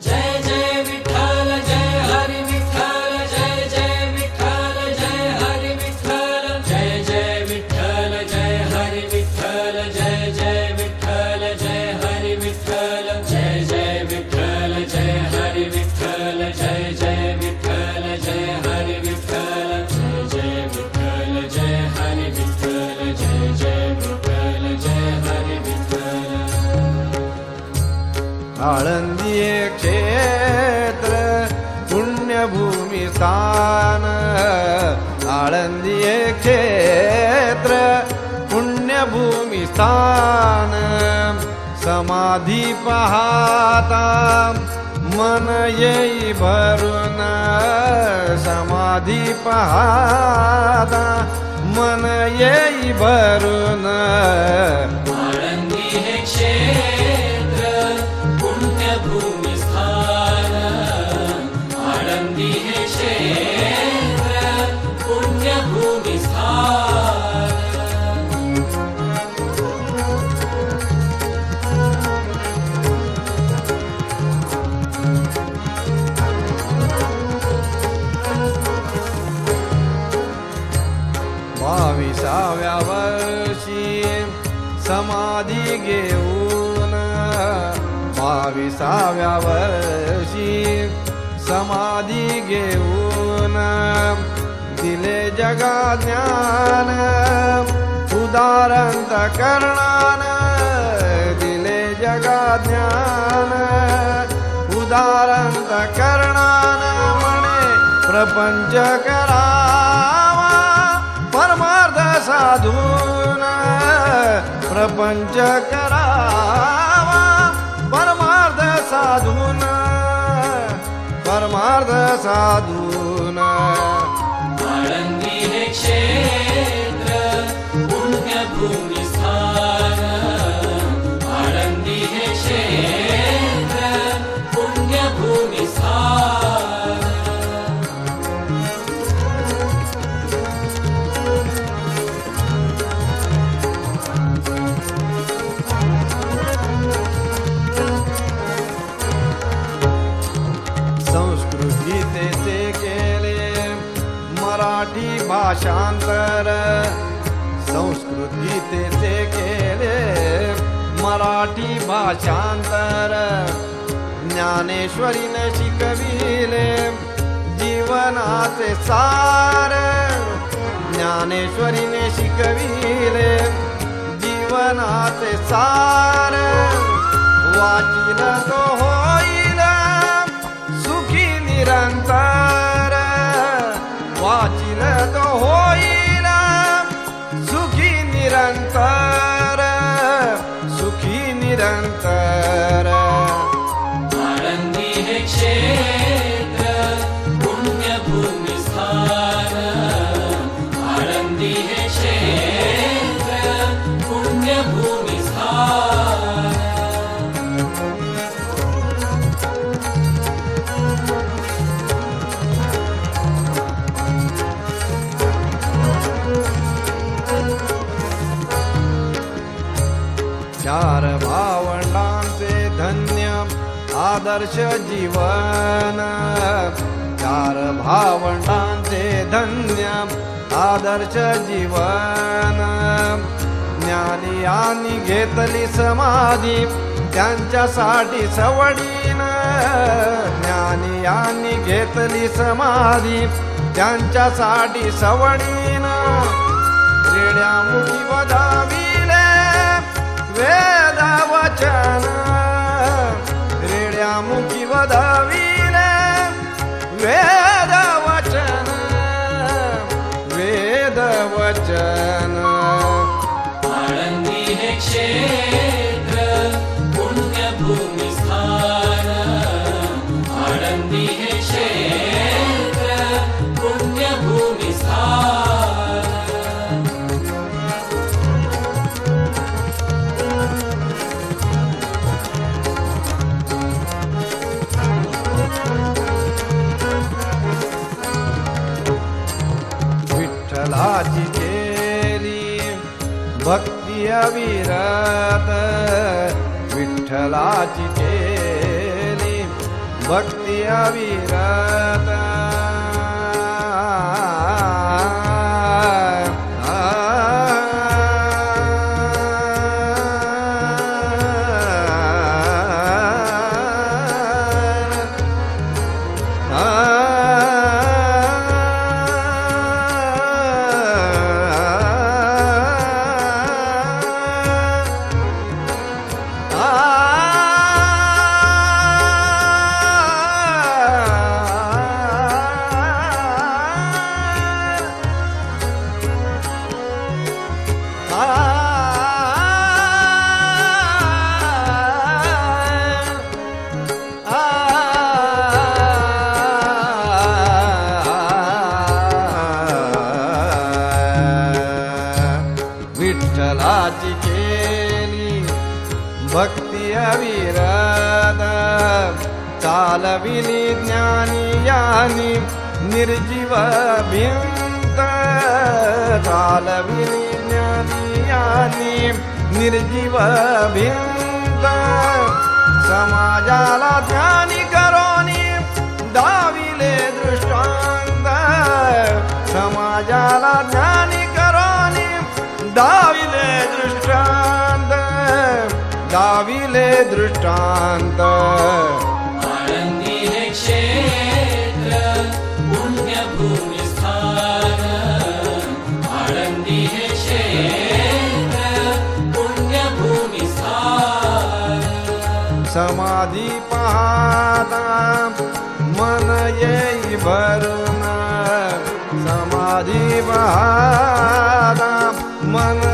最最。आळंदी क्षेत्र पुण्यभूमी स्थान. आळंदी क्षेत्र पुण्यभूमी स्थान. समाधी पाहता मन येई भरून. समाधी पाहता मन येई भरून. वर्षी समाधी घेऊन बाविसाव्या वर्षी समाधी घेऊन दिले जगा ज्ञान उदारंत करणान दिले जगा ज्ञान उदारंत करणान म्हणे प्रपंच करा. साधून प्रपंच करावा परमार्थ साधून परमार्थ साधून मराठी भाषांतर. संस्कृती तेथे केले मराठी भाषांतर. ज्ञानेश्वरीने शिकविले जीवनाचे सार. ज्ञानेश्वरीने शिकविले जीवनाचे सार. वाचिल तो होईल सुखी निरंतर. आदर्श जीवन चार भावनांचे धन्य आदर्श जीवन. ज्ञानी आणि घेतली समाधी त्यांच्यासाठी सवडीन. ज्ञानी आणि घेतली समाधी त्यांच्यासाठी सवडीन. रेड्यामुखी वदाविले वेद ramo que vai dar vida. ी भक्ति अविरत विठलाचिते भक्ति अविरत। विठ्ठलाची केली भक्ती अविरद चालविली ज्ञानी यानी निर्जीव भिंत चालविली ज्ञानी यानी निर्जीव भिंत समाजाला ज्ञानी करोनी दाविले दृष्टांत समाजाला ज्ञानी दाविले दृष्टांत. आळंदी हे क्षेत्र पुण्यभूमी स्थान. आळंदी हे क्षेत्र पुण्यभूमी स्थान. समाधी पाहता मन येई भरून. समाधी पाहता मन